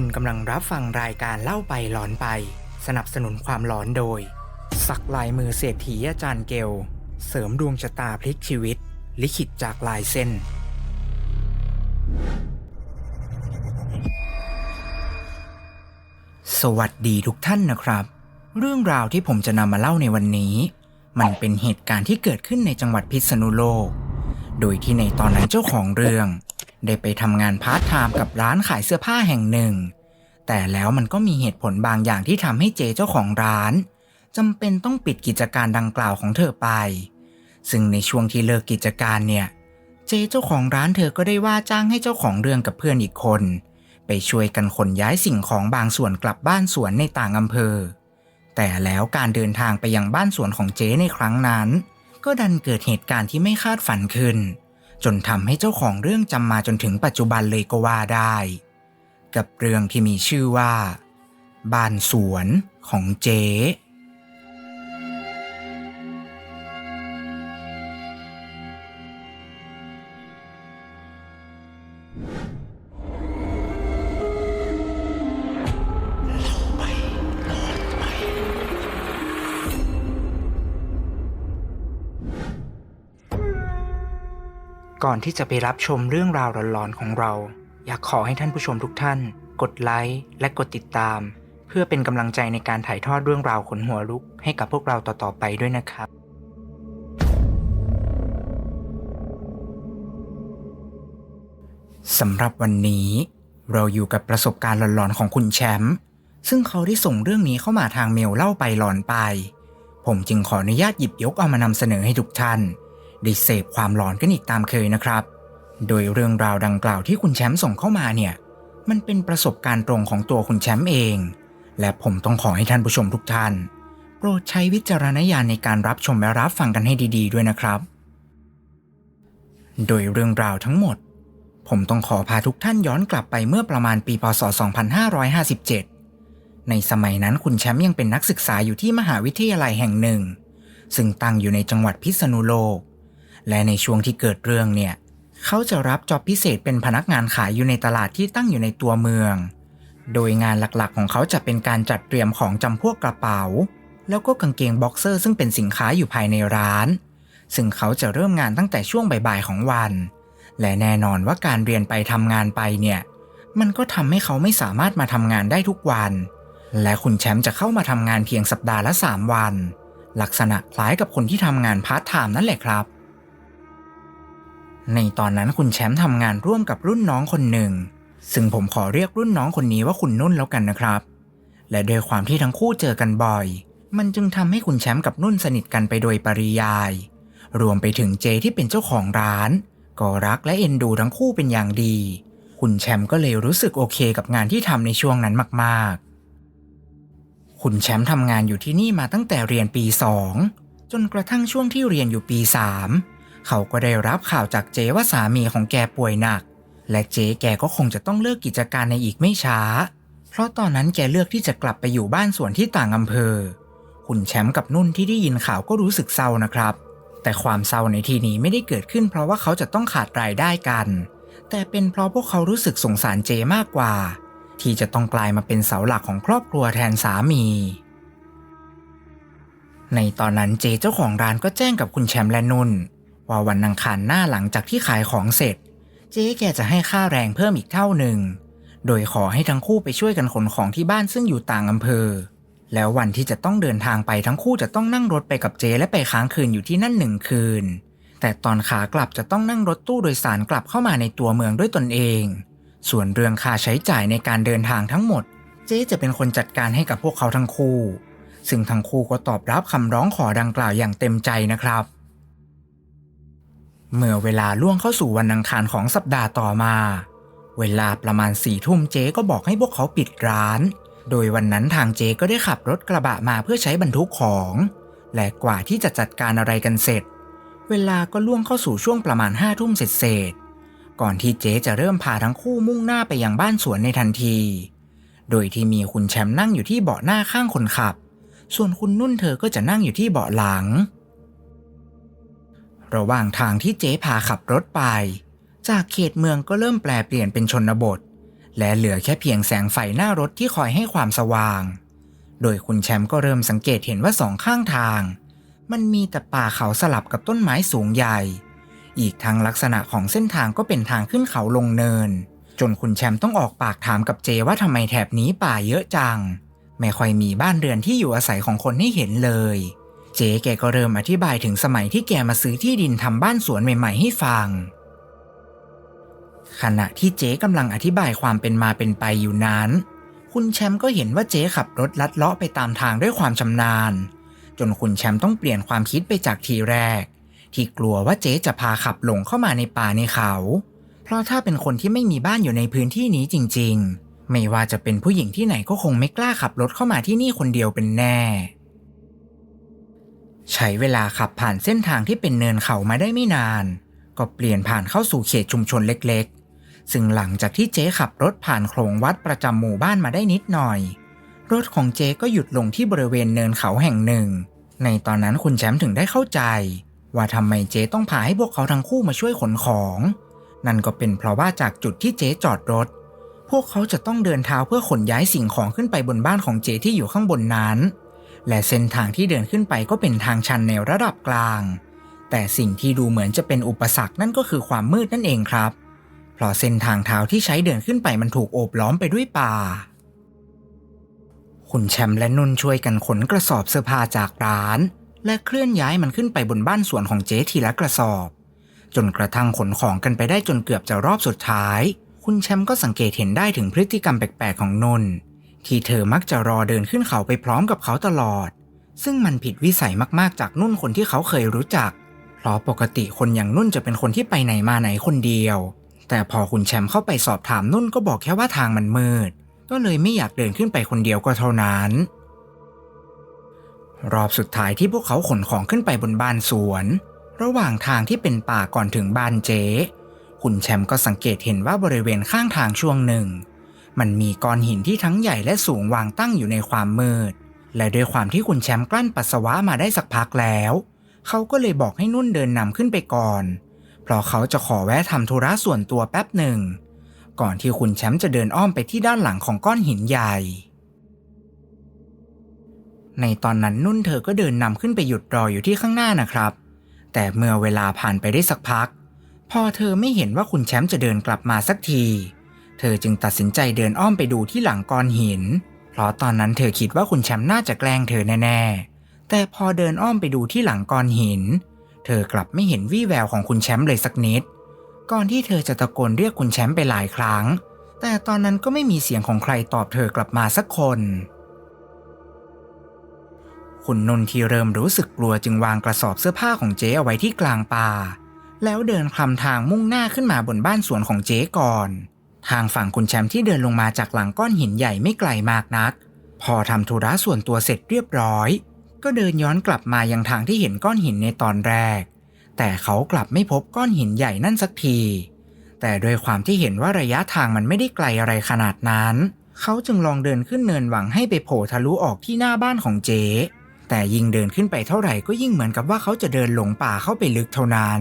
คุณกำลังรับฟังรายการเล่าไปหลอนไป สนับสนุนความหลอนโดย สักลายมือเศรษฐีอาจารย์เกล เสริมดวงชะตาพลิกชีวิต ลิขิตจากลายเส้น สวัสดีทุกท่านนะครับ เรื่องราวที่ผมจะนำมาเล่าในวันนี้ มันเป็นเหตุการณ์ที่เกิดขึ้นในจังหวัดพิษณุโลก โดยที่ในตอนนั้นเจ้าของเรื่อง ได้ไปทำงานพาร์ทไทม์กับร้านขายเสื้อผ้าแห่งหนึ่ง แต่แล้วมันก็มีเหตุผลบางอย่างที่ทำให้เจเจ้าของร้านจำเป็นต้องปิดกิจการดังกล่าวของเธอไป ซึ่งในช่วงที่เลิกกิจการเนี่ย เจเจ้าของร้านเธอก็ได้ว่าจ้างให้เจ้าของเรื่องกับเพื่อนอีกคน ไปช่วยกันขนย้ายสิ่งของบางส่วนกลับบ้านสวนในต่างอำเภอ แต่แล้วการเดินทางไปยังบ้านสวนของเจ๊ในครั้งนั้น ก็ดันเกิดเหตุการณ์ที่ไม่คาดฝันขึ้น จนทำให้เจ้าของเรื่องจำมาจนถึงปัจจุบันเลยก็ว่าได้ กับเรื่องที่มีชื่อว่า บ้านสวนของเจ๊ ก่อนที่จะไปรับชมเรื่องราวหลอนๆของเรา อยากขอให้ท่านผู้ชมทุกท่าน กดไลค์และกดติดตาม เพื่อเป็นกำลังใจในการถ่ายทอดเรื่องราวขนหัวลุกให้กับพวกเราต่อๆไปด้วยนะครับ สำหรับวันนี้ เราอยู่กับประสบการณ์หลอนๆของคุณแชมป์ซึ่งเขาได้ส่งเรื่องนี้เข้ามาทางเมลเล่าไปหลอนไป ผมจึงขออนุญาตหยิบยกเอามานำเสนอให้ทุกท่าน ได้เสพความหลอนกันอีกตามเคยนะครับ โดยเรื่องราวดังกล่าวที่คุณแชมป์ส่งเข้ามาเนี่ย มันเป็นประสบการณ์ตรงของตัวคุณแชมป์เอง และผมต้องขอให้ท่านผู้ชมทุกท่าน โปรดใช้วิจารณญาณในการรับชมและรับฟังกันให้ดี ๆ ด้วยนะครับ โดยเรื่องราวทั้งหมด ผมต้องขอพาทุกท่านย้อนกลับไปเมื่อประมาณปีพศ 2557 ในสมัยนั้นคุณแชมป์ยังเป็นนักศึกษาอยู่ที่มหาวิทยาลัยแห่งหนึ่งซึ่งตั้งอยู่ในจังหวัดพิษณุโลก และในช่วงที่เกิดเรื่องเนี่ย เขาจะรับจอบพิเศษเป็นพนักงานขายอยู่ในตลาดที่ตั้งอยู่ในตัวเมือง โดยงานหลักๆของเขาจะเป็นการจัดเตรียมของจำพวกกระเป๋า แล้วก็กางเกงบ็อกเซอร์ซึ่งเป็นสินค้าอยู่ภายในร้าน ซึ่งเขาจะเริ่มงานตั้งแต่ช่วงบ่ายๆของวัน และแน่นอนว่าการเรียนไปทำงานไปเนี่ย มันก็ทำให้เขาไม่สามารถมาทำงานได้ทุกวัน และคุณแชมป์จะเข้ามาทำงานเพียงสัปดาห์ละ 3 วัน ลักษณะคล้ายกับคนที่ทำงานพาร์ทไทม์นั่นแหละครับ ในตอนนั้นคุณแชมป์ทำงานร่วมกับรุ่นน้องคนหนึ่ง ซึ่งผมขอเรียกรุ่นน้องคนนี้ว่าคุณนุ่นแล้วกันนะครับ และโดยความที่ทั้งคู่เจอกันบ่อย มันจึงทำให้คุณแชมป์กับนุ่นสนิทกันไปโดยปริยาย รวมไปถึงเจที่เป็นเจ้าของร้าน ก็รักและเอ็นดูทั้งคู่เป็นอย่างดี คุณแชมป์ก็เลยรู้สึกโอเคกับงานที่ทำในช่วงนั้นมากๆ คุณแชมป์ทำงานอยู่ที่นี่มาตั้งแต่เรียนปี2จนกระทั่งช่วงที่เรียนอยู่ปี3 เขาก็ได้รับข่าวจากเจว่าสามีของแกป่วยหนัก และเจแกก็คงจะต้องเลิกกิจการในอีกไม่ช้า เพราะตอนนั้นแกเลือกที่จะกลับไปอยู่บ้านสวนที่ต่างอำเภอ คุณแชมป์กับนุ่นที่ได้ยินข่าวก็รู้สึกเศร้านะครับ แต่ความเศร้าในที่นี้ไม่ได้เกิดขึ้น เพราะว่าเขาจะต้องขาดรายได้กัน แต่เป็นเพราะพวกเขารู้สึกสงสารเจมากกว่า ที่จะต้องกลายมาเป็นเสาหลักของครอบครัวแทนสามีในตอนนั้นเจเจ้าของร้านก็แจ้งกับคุณแชมป์และนุ่น ว่าวันอังคารหน้าหลังจากที่ขายของเสร็จ เจ๊แกจะให้ค่าแรงเพิ่มอีกเท่าหนึ่ง โดยขอให้ทั้งคู่ไปช่วยกันขนของที่บ้านซึ่งอยู่ต่างอำเภอ แล้ววันที่จะต้องเดินทางไปทั้งคู่จะต้องนั่งรถไปกับเจ๊และไปค้างคืนอยู่ที่นั่นหนึ่งคืน แต่ตอนขากลับจะต้องนั่งรถตู้โดยสารกลับเข้ามาในตัวเมืองด้วยตนเอง ส่วนเรื่องค่าใช้จ่ายในการเดินทางทั้งหมด เจ๊จะเป็นคนจัดการให้กับพวกเขาทั้งคู่ ซึ่งทั้งคู่ก็ตอบรับคำร้องขอดังกล่าวอย่างเต็มใจนะครับ เมื่อเวลาล่วงเข้าสู่วันอังคารของสัปดาห์ต่อมา เวลาประมาณสี่ทุ่มเจ๊ก็บอกให้พวกเขาปิดร้าน โดยวันนั้นทางเจ๊ก็ได้ขับรถกระบะมาเพื่อใช้บรรทุกของ และกว่าที่จะจัดการอะไรกันเสร็จ เวลาก็ล่วงเข้าสู่ช่วงประมาณห้าทุ่มเศษก่อนที่เจ๊จะเริ่มพาทั้งคู่มุ่งหน้าไปยังบ้านสวนในทันที โดยที่มีคุณแชมป์นั่งอยู่ที่เบาะหน้าข้างคนขับ ส่วนคุณนุ่นเธอก็จะนั่งอยู่ที่เบาะหลัง ระหว่างทางที่เจ๊พาขับรถไป จากเขตเมืองก็เริ่มแปลเปลี่ยนเป็นชนบท และเหลือแค่เพียงแสงไฟหน้ารถที่คอยให้ความสว่าง โดยคุณแชมป์ก็เริ่มสังเกตเห็นว่าสองข้างทาง มันมีแต่ป่าเขาสลับกับต้นไม้สูงใหญ่ อีกทั้งลักษณะของเส้นทางก็เป็นทางขึ้นเขาลงเนิน จนคุณแชมป์ต้องออกปากถามกับเจว่าทำไมแถบนี้ป่าเยอะจัง ไม่ค่อยมีบ้านเรือนที่อยู่อาศัยของคนให้เห็นเลย เจ๊แกก็เริ่มอธิบายถึงสมัยที่แกมาซื้อที่ดินทำบ้านสวนใหม่ ๆ ให้ฟัง ขณะที่เจ๊กำลังอธิบายความเป็นมาเป็นไปอยู่นั้น คุณแชมป์ก็เห็นว่าเจ๊ขับรถลัดเลาะไปตามทางด้วยความชำนาญ จนคุณแชมป์ต้องเปลี่ยนความคิดไปจากทีแรก ที่กลัวว่าเจ๊จะพาขับหลงเข้ามาในป่าในเขา เพราะถ้าเป็นคนที่ไม่มีบ้านอยู่ในพื้นที่นี้จริง ๆ ไม่ว่าจะเป็นผู้หญิงที่ไหนก็คงไม่กล้าขับรถเข้ามาที่นี่คนเดียวเป็นแน่ ใช้เวลาขับผ่านเส้นทางที่เป็นเนินเขามาได้ไม่นาน ก็เปลี่ยนผ่านเข้าสู่เขตชุมชนเล็กๆ ซึ่งหลังจากที่เจ๊ขับรถผ่านโขลงวัดประจำหมู่บ้านมาได้นิดหน่อย รถของเจ๊ก็หยุดลงที่บริเวณเนินเขาแห่งหนึ่ง ในตอนนั้นคุณแชมป์ถึงได้เข้าใจ ว่าทำไมเจ๊ต้องพาให้พวกเขาทั้งคู่มาช่วยขนของ นั่นก็เป็นเพราะว่าจากจุดที่เจ๊จอดรถ พวกเขาจะต้องเดินเท้าเพื่อขนย้ายสิ่งของขึ้นไปบนบ้านของเจ๊ที่อยู่ข้างบนนั้น และเส้นทางที่เดินขึ้นไปก็เป็นทางชันในระดับกลาง แต่สิ่งที่ดูเหมือนจะเป็นอุปสรรคนั่นก็คือความมืดนั่นเองครับ เพราะเส้นทางเท้าที่ใช้เดินขึ้นไปมันถูกโอบล้อมไปด้วยป่า คุณแชมป์และนุ่นช่วยกันขนกระสอบเสื้อผ้าจากร้าน และเคลื่อนย้ายมันขึ้นไปบนบ้านสวนของเจ๊ทีละกระสอบ จนกระทั่งขนของกันไปได้จนเกือบจะรอบสุดท้าย คุณแชมป์ก็สังเกตเห็นได้ถึงพฤติกรรมแปลกๆของนนท์ ที่เธอมักจะรอเดินขึ้นเขาไปพร้อมกับเขาตลอด ซึ่งมันผิดวิสัยมากๆจากนุ่นคนที่เขาเคยรู้จัก เพราะปกติคนอย่างนุ่นจะเป็นคนที่ไปไหนมาไหนคนเดียว แต่พอคุณแชมป์เข้าไปสอบถามนุ่นก็บอกแค่ว่าทางมันมืด ก็เลยไม่อยากเดินขึ้นไปคนเดียวก็เท่านั้น รอบสุดท้ายที่พวกเขาขนของขึ้นไปบนบ้านสวน ระหว่างทางที่เป็นป่าก่อนถึงบ้านเจ๊คุณแชมป์ก็สังเกตเห็นว่าบริเวณข้างทางช่วงหนึ่ง มันมีก้อนหินที่ทั้งใหญ่และสูงวางตั้งอยู่ในความมืด และด้วยความที่คุณแชมป์กลั้นปัสสาวะมาได้สักพักแล้ว เขาก็เลยบอกให้นุ่นเดินนำขึ้นไปก่อน เพราะเขาจะขอแวะทำธุระส่วนตัวแป๊บหนึ่ง ก่อนที่คุณแชมป์จะเดินอ้อมไปที่ด้านหลังของก้อนหินใหญ่ ในตอนนั้นนุ่นเธอก็เดินนำขึ้นไปหยุดรออยู่ที่ข้างหน้านะครับ แต่เมื่อเวลาผ่านไปได้สักพัก พอเธอไม่เห็นว่าคุณแชมป์จะเดินกลับมาสักทีเเธอจึงตัดสินใจเดินอ้อมไปดูที่หลังก้อนหิน เพราะตอนนั้นเธอคิดว่าคุณแชมป์น่าจะแกล้งเธอแน่ๆ แต่พอเดินอ้อมไปดูที่หลังก้อนหิน เธอกลับไม่เห็นวี่แววของคุณแชมป์เลยสักนิด ก่อนที่เธอจะตะโกนเรียกคุณแชมป์ไปหลายครั้ง แต่ตอนนั้นก็ไม่มีเสียงของใครตอบเธอกลับมาสักคน คุณนนท์ที่เริ่มรู้สึกกลัวจึงวางกระสอบเสื้อผ้าของเจ๊เอาไว้ที่กลางป่า แล้วเดินคลำทางมุ่งหน้าขึ้นมาบนบ้านสวนของเจ๊ก่อน ทางฝั่งคุณแชมป์ที่เดินลงมาจากหลังก้อนหินใหญ่ไม่ไกลมากนัก พอทำธุระส่วนตัวเสร็จเรียบร้อย ก็เดินย้อนกลับมายังทางที่เห็นก้อนหินในตอนแรก แต่เขากลับไม่พบก้อนหินใหญ่นั่นสักที แต่โดยความที่เห็นว่าระยะทางมันไม่ได้ไกลอะไรขนาดนั้น เขาจึงลองเดินขึ้นเนินหวังให้ไปโผล่ทะลุออกที่หน้าบ้านของเจ๊แต่ยิ่งเดินขึ้นไปเท่าไหร่ก็ยิ่งเหมือนกับว่าเขาจะเดินหลงป่าเข้าไปลึกเท่านั้น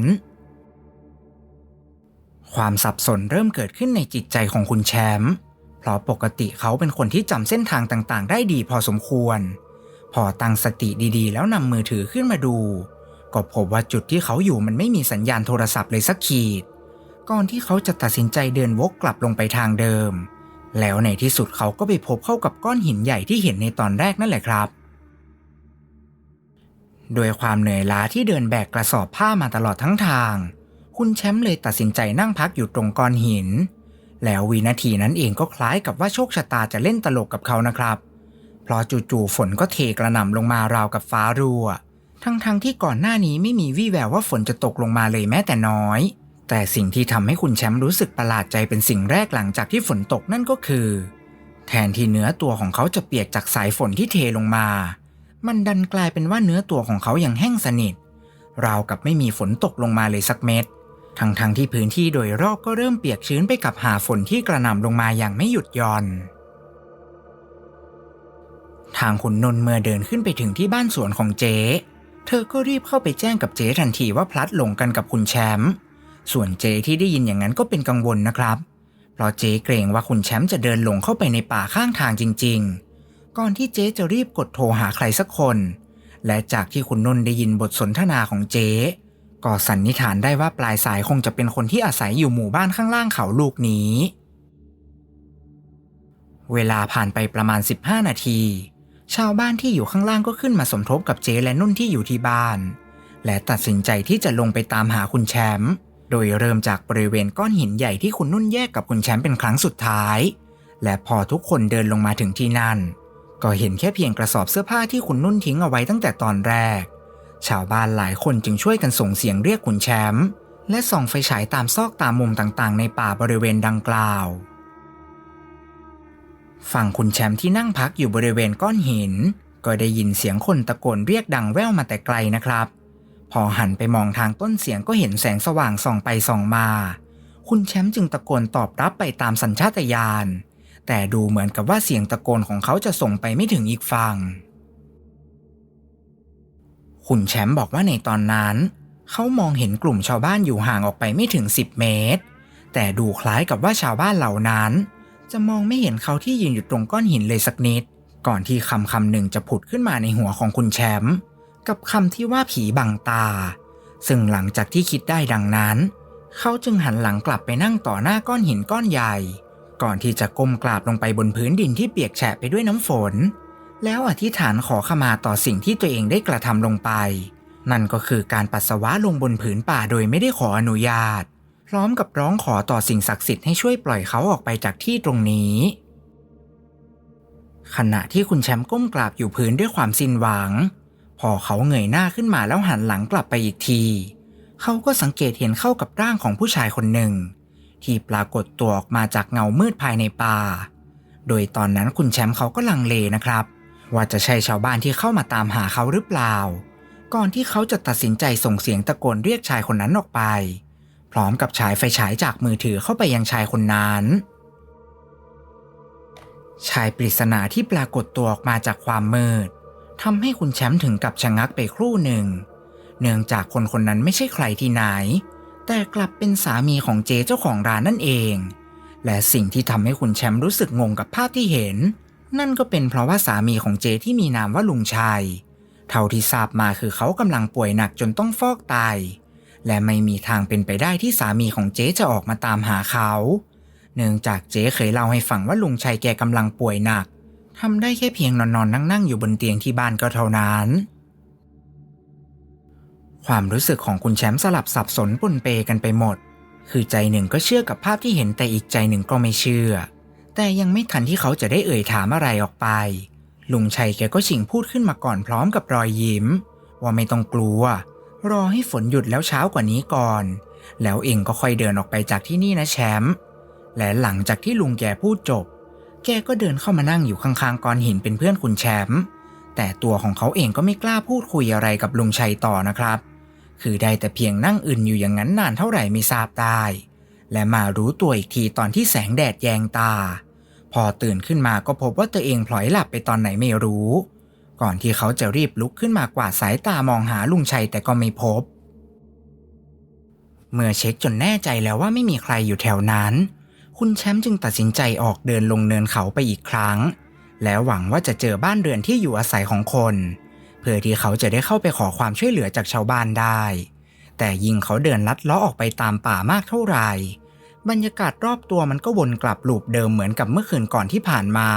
ความสับสนเริ่มเกิดขึ้นในจิตใจของคุณแชมป์เพราะปกติเขาเป็นคนที่จำเส้นทางต่างๆ ได้ดีพอสมควร พอตั้งสติดีๆ แล้วนำมือถือขึ้นมาดู ก็พบว่าจุดที่เขาอยู่มันไม่มีสัญญาณโทรศัพท์เลยสักขีด ก่อนที่เขาจะตัดสินใจเดินวกกลับลงไปทางเดิม แล้วในที่สุดเขาก็ไปพบเข้ากับก้อนหินใหญ่ที่เห็นในตอนแรกนั่นแหละครับโดยความเหนื่อยล้าที่เดินแบกกระสอบผ้ามาตลอดทั้งทาง คุณแชมป์เลยตัดสินใจนั่งพักอยู่ตรงก้อนหิน แล้ววินาทีนั้นเองก็คล้ายกับว่าโชคชะตาจะเล่นตลกกับเขานะครับ เพราะจู่ๆฝนก็เทกระหน่ำลงมาราวกับฟ้ารั่ว ทั้งๆทที่ก่อนหน้านี้ไม่มีวี่แววว่าฝนจะตกลงมาเลยแม้แต่น้อย แต่สิ่งที่ทำให้คุณแชมป์รู้สึกประหลาดใจเป็นสิ่งแรกหลังจากที่ฝนตกนั่นก็คือ แทนที่เนื้อตัวของเขาจะเปียกจากสายฝนที่เทลงมา มันดันกลายเป็นว่าเนื้อตัวของเขายังแห้งสนิทราวกับไม่มีฝนตกลงมาเลยสักเม็ด ทั้งๆทที่พื้นที่โดยรอบก็เริ่มเปียกชื้นไปกับหาฝนที่กระหน่ำลงมาอย่างไม่หยุดหย่อน ทางคุณนนท์เมื่อเดินขึ้นไปถึงที่บ้านสวนของเจ๊ เธอก็รีบเข้าไปแจ้งกับเจ๊ทันทีว่าพลัดหลงกันกับคุณแชมป์ ส่วนเจ๊ที่ได้ยินอย่างนั้นก็เป็นกังวลนะครับ เพราะเจ๊เกรงว่าคุณแชมป์จะเดินหลงเข้าไปในป่าข้างทางจริง ๆ ก่อนที่เจ๊จะรีบกดโทรหาใครสักคน และจากที่คุณนุ่นได้ยินบทสนทนาของเจ๊ ก็สันนิษฐานได้ว่าปลายสายคงจะเป็นคนที่อาศัยอยู่หมู่บ้านข้างล่างเขาลูกนี้ เวลาผ่านไปประมาณ 15 นาที ชาวบ้านที่อยู่ข้างล่างก็ขึ้นมาสมทบกับเจ๊และนุ่นที่อยู่ที่บ้าน และตัดสินใจที่จะลงไปตามหาคุณแชมป์โดยเริ่มจากบริเวณก้อนหินใหญ่ที่คุณนุ่นแยกกับคุณแชมป์เป็นครั้งสุดท้าย และพอทุกคนเดินลงมาถึงที่นั่น ก็เห็นแค่เพียงกระสอบเสื้อผ้าที่คุณนุ่นทิ้งเอาไว้ตั้งแต่ตอนแรก ชาวบ้านหลายคนจึงช่วยกันส่งเสียงเรียกคุณแชมป์และส่องไฟฉายตามซอกตามมุมต่างๆ ในป่าบริเวณดังกล่าว ฝั่งคุณแชมป์ที่นั่งพักอยู่บริเวณก้อนหิน ก็ได้ยินเสียงคนตะโกนเรียกดังแว่วมาแต่ไกลนะครับ พอหันไปมองทางต้นเสียงก็เห็นแสงสว่างส่องไปส่องมา คุณแชมป์จึงตะโกนตอบรับไปตามสัญชาตญาณแต่ดูเหมือนกับว่าเสียงตะโกนของเขาจะส่งไปไม่ถึงอีกฝั่ง คุณแชมป์บอกว่าในตอนนั้น เขามองเห็นกลุ่มชาวบ้านอยู่ห่างออกไปไม่ถึง 10 เมตร แต่ดูคล้ายกับว่าชาวบ้านเหล่านั้น จะมองไม่เห็นเขาที่ยืนอยู่ตรงก้อนหินเลยสักนิด ก่อนที่คำคำหนึ่งจะผุดขึ้นมาในหัวของคุณแชมป์กับคำที่ว่าผีบังตา ซึ่งหลังจากที่คิดได้ดังนั้น เขาจึงหันหลังกลับไปนั่งต่อหน้าก้อนหินก้อนใหญ่ ก่อนที่จะก้มกราบลงไปบนพื้นดินที่เปียกแฉะไปด้วยน้ำฝน แล้วอธิษฐานขอขมาต่อสิ่งที่ตัวเองได้กระทำลงไป นั่นก็คือการปัสสาวะลงบนผืนป่าโดยไม่ได้ขออนุญาต พร้อมกับร้องขอต่อสิ่งศักดิ์สิทธิ์ให้ช่วยปล่อยเขาออกไปจากที่ตรงนี้ ขณะที่คุณแชมป์ก้มกราบอยู่พื้นด้วยความสิ้นหวัง พอเขาเงยหน้าขึ้นมาแล้วหันหลังกลับไปอีกที เขาก็สังเกตเห็นเข้ากับร่างของผู้ชายคนหนึ่ง ที่ปรากฏตัวออกมาจากเงามืดภายในป่า โดยตอนนั้นคุณแชมป์เขาก็ลังเลนะครับ ว่าจะใช่ชาวบ้านที่เข้ามาตามหาเขาหรือเปล่า ก่อนที่เขาจะตัดสินใจส่งเสียงตะโกนเรียกชายคนนั้นออกไป พร้อมกับฉายไฟฉายจากมือถือเข้าไปยังชายคนนั้น ชายปริศนาที่ปรากฏตัวออกมาจากความมืดทำให้คุณแชมป์ถึงกับชะงักไปครู่หนึ่ง เนื่องจากคนคนนั้นไม่ใช่ใครที่ไหน แต่กลับเป็นสามีของเจเจ้าของร้านนั่นเอง และสิ่งที่ทำให้คุณแชมป์รู้สึกงงกับภาพที่เห็น นั่นก็เป็นเพราะว่าสามีของเจที่มีนามว่าลุงชัย เท่าที่ทราบมาคือเขากำลังป่วยหนักจนต้องฟอกไต และไม่มีทางเป็นไปได้ที่สามีของเจจะออกมาตามหาเขา เนื่องจากเจเคยเล่าให้ฟังว่าลุงชัยแกกำลังป่วยหนักทำได้แค่เพียงนอนนอนนั่งนั่งอยู่บนเตียงที่บ้านก็เท่านั้น ความรู้สึกของคุณแชมป์สลับสับสนปนเปกันไปหมด คือใจหนึ่งก็เชื่อกับภาพที่เห็นแต่อีกใจหนึ่งก็ไม่เชื่อ แต่ยังไม่ทันที่เขาจะได้เอ่ยถามอะไรออกไป ลุงชัยแกก็ชิงพูดขึ้นมาก่อนพร้อมกับรอยยิ้ม ว่าไม่ต้องกลัว รอให้ฝนหยุดแล้วเช้ากว่านี้ก่อน แล้วเองก็ค่อยเดินออกไปจากที่นี่นะแชมป์และหลังจากที่ลุงแกพูดจบ แกก็เดินเข้ามานั่งอยู่ข้างๆก้อนหินเป็นเพื่อนคุณแชมป์แต่ตัวของเขาเองก็ไม่กล้าพูดคุยอะไรกับลุงชัยต่อนะครับ คือได้แต่เพียงนั่งอื่นอยู่อย่างนั้นนานเท่าไหร่ไม่ทราบได้ และมารู้ตัวอีกทีตอนที่แสงแดดแยงตา พอตื่นขึ้นมาก็พบว่าตัวเองพลอยหลับไปตอนไหนไม่รู้ ก่อนที่เขาจะรีบลุกขึ้นมากวาดสายตามองหาลุงชัยแต่ก็ไม่พบ เมื่อเช็คจนแน่ใจแล้วว่าไม่มีใครอยู่แถวนั้น คุณแชมป์จึงตัดสินใจออกเดินลงเนินเขาไปอีกครั้ง แล้วหวังว่าจะเจอบ้านเรือนที่อยู่อาศัยของคน เพื่อที่เขาจะได้เข้าไปขอความช่วยเหลือจากชาวบ้านได้ แต่ยิ่งเขาเดินลัดเลาะออกไปตามป่ามากเท่าไหร่ บรรยากาศรอบตัวมันก็วนกลับลูปเดิมเหมือนกับเมื่อคืนก่อนที่ผ่านมา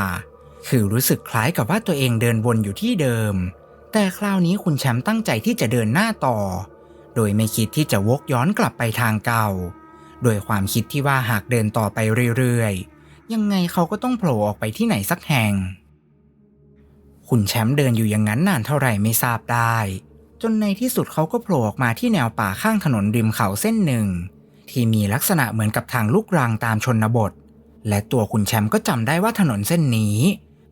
คือรู้สึกคล้ายกับว่าตัวเองเดินวนอยู่ที่เดิม แต่คราวนี้คุณแชมป์ตั้งใจที่จะเดินหน้าต่อ โดยไม่คิดที่จะวกย้อนกลับไปทางเก่า โดยความคิดที่ว่าหากเดินต่อไปเรื่อยๆ ยังไงเขาก็ต้องโผล่ออกไปที่ไหนสักแห่ง คุณแชมป์เดินอยู่อย่างนั้นนานเท่าไหร่ไม่ทราบได้ จนในที่สุดเขาก็โผล่ออกมาที่แนวป่าข้างถนนริมเขาเส้นหนึ่ง ที่มีลักษณะเหมือนกับทางลูกรังตามชนบท และตัวคุณแชมป์ก็จำได้ว่าถนนเส้นนี้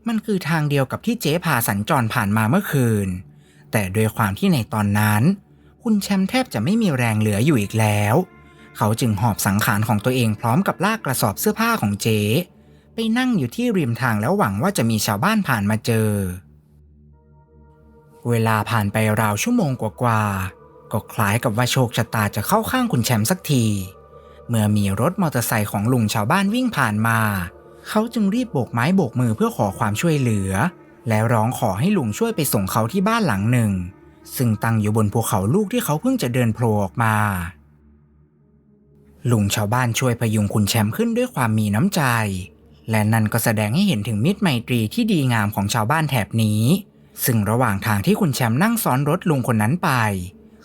มันคือทางเดียวกับที่เจ๊พาสัญจรผ่านมาเมื่อคืน แต่ด้วยความที่ในตอนนั้น คุณแชมป์แทบจะไม่มีแรงเหลืออยู่อีกแล้ว เขาจึงหอบสังขารของตัวเองพร้อมกับลากกระสอบเสื้อผ้าของเจ๊ไปนั่งอยู่ที่ริมทางแล้วหวังว่าจะมีชาวบ้านผ่านมาเจอ เวลาผ่านไปราวชั่วโมงกว่าๆ ก็คล้ายกับว่าโชคชะตาจะเข้าข้างคุณแชมป์สักที เมื่อมีรถมอเตอร์ไซค์ของลุงชาวบ้านวิ่งผ่านมา เขาจึงรีบโบกไม้โบกมือเพื่อขอความช่วยเหลือ และร้องขอให้ลุงช่วยไปส่งเขาที่บ้านหลังหนึ่ง ซึ่งตั้งอยู่บนภูเขาลูกที่เขาเพิ่งจะเดินโผล่ออกมา ลุงชาวบ้านช่วยพยุงคุณแชมป์ขึ้นด้วยความมีน้ำใจ และนั่นก็แสดงให้เห็นถึงมิตรไมตรีที่ดีงามของชาวบ้านแถบนี้ ซึ่งระหว่างทางที่คุณแชมป์นั่งซ้อนรถลุงคนนั้นไป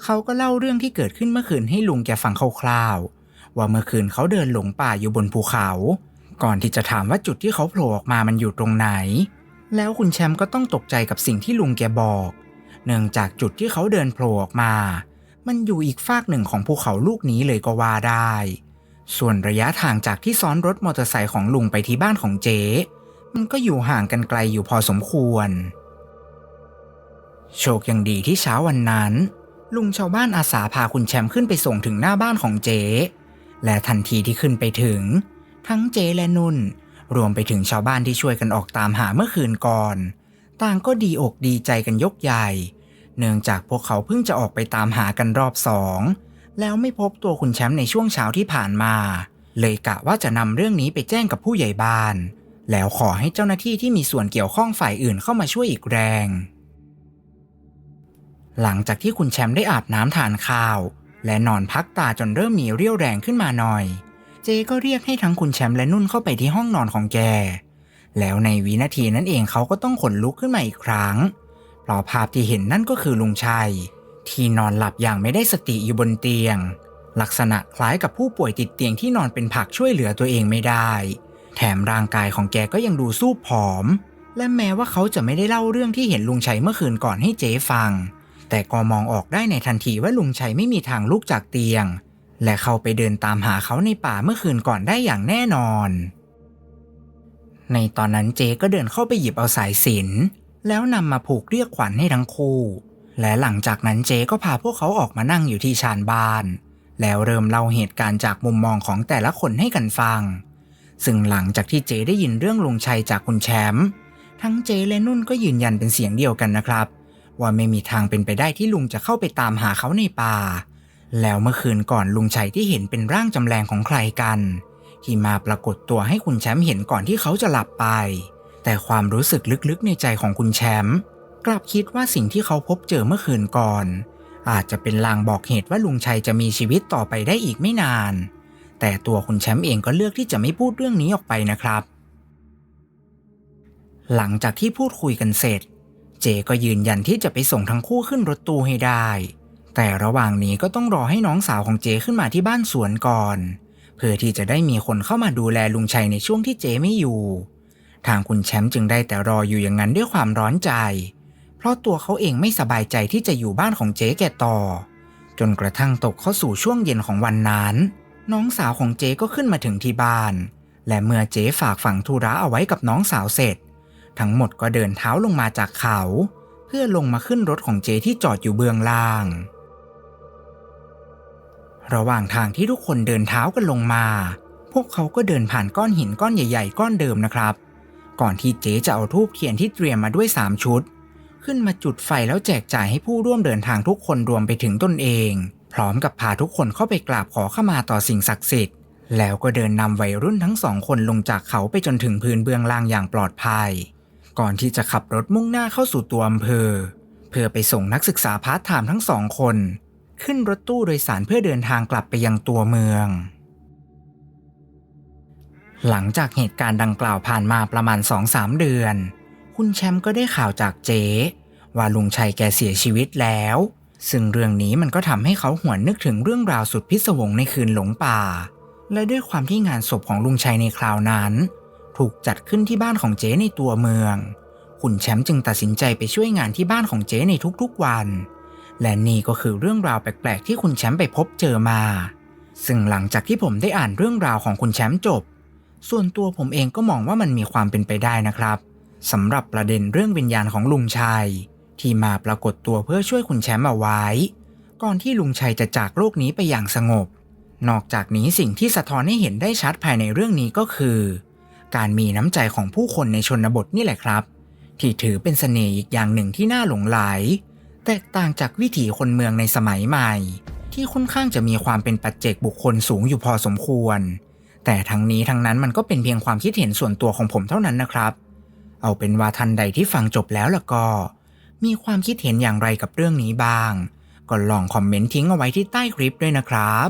เขาก็เล่าเรื่องที่เกิดขึ้นเมื่อคืนให้ลุงแกฟังคร่าวๆ ว่าเมื่อคืนเขาเดินหลงป่าอยู่บนภูเขา ก่อนที่จะถามว่าจุดที่เขาโผล่ออกมามันอยู่ตรงไหน แล้วคุณแชมป์ก็ต้องตกใจกับสิ่งที่ลุงแกบอก เนื่องจากจุดที่เขาเดินโผล่ออกมา มันอยู่อีกฟากหนึ่งของภูเขาลูกนี้เลยก็ว่าได้ ส่วนระยะทางจากที่ซ้อนรถมอเตอร์ไซค์ของลุงไปที่บ้านของเจ๊มันก็อยู่ห่างกันไกลอยู่พอสมควร โชคยังดีที่เช้าวันนั้น ลุงชาวบ้านอาสาพาคุณแชมป์ขึ้นไปส่งถึงหน้าบ้านของเจ๊และทันทีที่ขึ้นไปถึง ทั้งเจ๊และนุ่น รวมไปถึงชาวบ้านที่ช่วยกันออกตามหาเมื่อคืนก่อน ต่างก็ดีอกดีใจกันยกใหญ่ เนื่องจากพวกเขาเพิ่งจะออกไปตามหากันรอบสองแล้วไม่พบตัวคุณแชมป์ในช่วงเช้าที่ผ่านมา เลยกะว่าจะนำเรื่องนี้ไปแจ้งกับผู้ใหญ่บ้าน แล้วขอให้เจ้าหน้าที่ที่มีส่วนเกี่ยวข้องฝ่ายอื่นเข้ามาช่วยอีกแรง หลังจากที่คุณแชมป์ได้อาบน้ำทานข้าว และนอนพักตาจนเริ่มมีเรี่ยวแรงขึ้นมาหน่อย เจก็เรียกให้ทั้งคุณแชมป์และนุ่นเข้าไปที่ห้องนอนของแก แล้วในวินาทีนั้นเองเขาก็ต้องขนลุกขึ้นมาอีกครั้ง เพราะภาพที่เห็นนั่นก็คือลุงชัย ที่นอนหลับอย่างไม่ได้สติอยู่บนเตียง ลักษณะคล้ายกับผู้ป่วยติดเตียงที่นอนเป็นผักช่วยเหลือตัวเองไม่ได้ แถมร่างกายของแกก็ยังดูสู้ผอม และแม้ว่าเขาจะไม่ได้เล่าเรื่องที่เห็นลุงชัยเมื่อคืนก่อนให้เจ๊ฟัง แต่ก็มองออกได้ในทันทีว่าลุงชัยไม่มีทางลุกจากเตียง และเข้าไปเดินตามหาเขาในป่าเมื่อคืนก่อนได้อย่างแน่นอน ในตอนนั้นเจก็เดินเข้าไปหยิบเอาสายสิญจนแล้วนำมาผูกเรียกขวัญให้ทั้งคู่ และหลังจากนั้นเจก็พาพวกเขาออกมานั่งอยู่ที่ชานบ้าน แล้วเริ่มเล่าเหตุการณ์จากมุมมองของแต่ละคนให้กันฟัง ซึ่งหลังจากที่เจได้ยินเรื่องลุงชัยจากคุณแชมป์ทั้งเจและนุ่นก็ยืนยันเป็นเสียงเดียวกันนะครับ ว่าไม่มีทางเป็นไปได้ที่ลุงจะเข้าไปตามหาเขาในป่า แล้วเมื่อคืนก่อนลุงชัยที่เห็นเป็นร่างจำแรงของใครกัน ที่มาปรากฏตัวให้คุณแชมป์เห็นก่อนที่เขาจะหลับไป แต่ความรู้สึกลึกๆในใจของคุณแชมป์กลับคิดว่าสิ่งที่เขาพบเจอเมื่อคืนก่อน อาจจะเป็นลางบอกเหตุว่าลุงชัยจะมีชีวิตต่อไปได้อีกไม่นาน แต่ตัวคุณแชมป์เองก็เลือกที่จะไม่พูดเรื่องนี้ออกไปนะครับ หลังจากที่พูดคุยกันเสร็จ เจก็ยืนยันที่จะไปส่งทั้งคู่ขึ้นรถตู้ให้ได้ แต่ระหว่างนี้ก็ต้องรอให้น้องสาวของเจขึ้นมาที่บ้านสวนก่อน เพื่อที่จะได้มีคนเข้ามาดูแลลุงชัยในช่วงที่เจไม่อยู่ ทางคุณแชมป์จึงได้แต่รออยู่อย่างนั้นด้วยความร้อนใจ เพราะตัวเขาเองไม่สบายใจที่จะอยู่บ้านของเจแกต่อ จนกระทั่งตกเข้าสู่ช่วงเย็นของวันนั้น น้องสาวของเจก็ขึ้นมาถึงที่บ้าน และเมื่อเจฝากฝังธุระเอาไว้กับน้องสาวเสร็จ ทั้งหมดก็เดินเท้าลงมาจากเขา เพื่อลงมาขึ้นรถของเจที่จอดอยู่เบื้องล่าง ระหว่างทางที่ทุกคนเดินเท้ากันลงมา พวกเขาก็เดินผ่านก้อนหินก้อนใหญ่ ๆ ก้อนเดิมนะครับ ก่อนที่เจจะเอาทูบเทียนที่เตรียมมาด้วย 3 ชุด ขึ้นมาจุดไฟแล้วแจกจ่ายให้ผู้ร่วมเดินทางทุกคนรวมไปถึงตนเอง พร้อมกับพาทุกคนเข้าไปกราบขอขมาต่อสิ่งศักดิ์สิทธิ์แล้วก็เดินนำวัยรุ่นทั้งสองคนลงจากเขาไปจนถึงพื้นเบื้องล่างอย่างปลอดภัย ก่อนที่จะขับรถมุ่งหน้าเข้าสู่ตัวอำเภอ เพื่อไปส่งนักศึกษาพาร์ทไทม์ทั้งสองคน ขึ้นรถตู้โดยสารเพื่อเดินทางกลับไปยังตัวเมือง หลังจากเหตุการณ์ดังกล่าวผ่านมาประมาณ2-3เดือน คุณแชมป์ก็ได้ข่าวจากเจ๊ว่าลุงชัยแกเสียชีวิตแล้ว ซึ่งเรื่องนี้มันก็ทำให้เขาหวนนึกถึงเรื่องราวสุดพิศวงในคืนหลงป่า และด้วยความที่งานศพของลุงชัยในคราวนั้น ถูกจัดขึ้นที่บ้านของเจ๊ในตัวเมืองคุณแชมป์จึงตัดสินใจไปช่วยงานที่บ้านของเจ๊ในทุกๆวัน และนี่ก็คือเรื่องราวแปลกๆที่คุณแชมป์ไปพบเจอมา ซึ่งหลังจากที่ผมได้อ่านเรื่องราวของคุณแชมป์จบ ส่วนตัวผมเองก็มองว่ามันมีความเป็นไปได้นะครับสำหรับประเด็นเรื่องวิญญาณของลุงชัย ที่มาปรากฏตัวเพื่อช่วยคุณแชมป์เอาไว้ ก่อนที่ลุงชัยจะจากโลกนี้ไปอย่างสงบ นอกจากนี้สิ่งที่สะท้อนให้เห็นได้ชัดภายในเรื่องนี้ก็คือ การมีน้ำใจของผู้คนในชนบทนี่แหละครับ ที่ถือเป็นเสน่ห์อีกอย่างหนึ่งที่น่าหลงไหล แตกต่างจากวิถีคนเมืองในสมัยใหม่ ที่ค่อนข้างจะมีความเป็นปัจเจกบุคคลสูงอยู่พอสมควร แต่ทั้งนี้ทั้งนั้นมันก็เป็นเพียงความคิดเห็นส่วนตัวของผมเท่านั้นนะครับ เอาเป็นว่าทันใดที่ฟังจบแล้วล่ะก็ มีความคิดเห็นอย่างไรกับเรื่องนี้บ้าง ก็ลองคอมเมนต์ทิ้งเอาไว้ที่ใต้คลิปด้วยนะครับ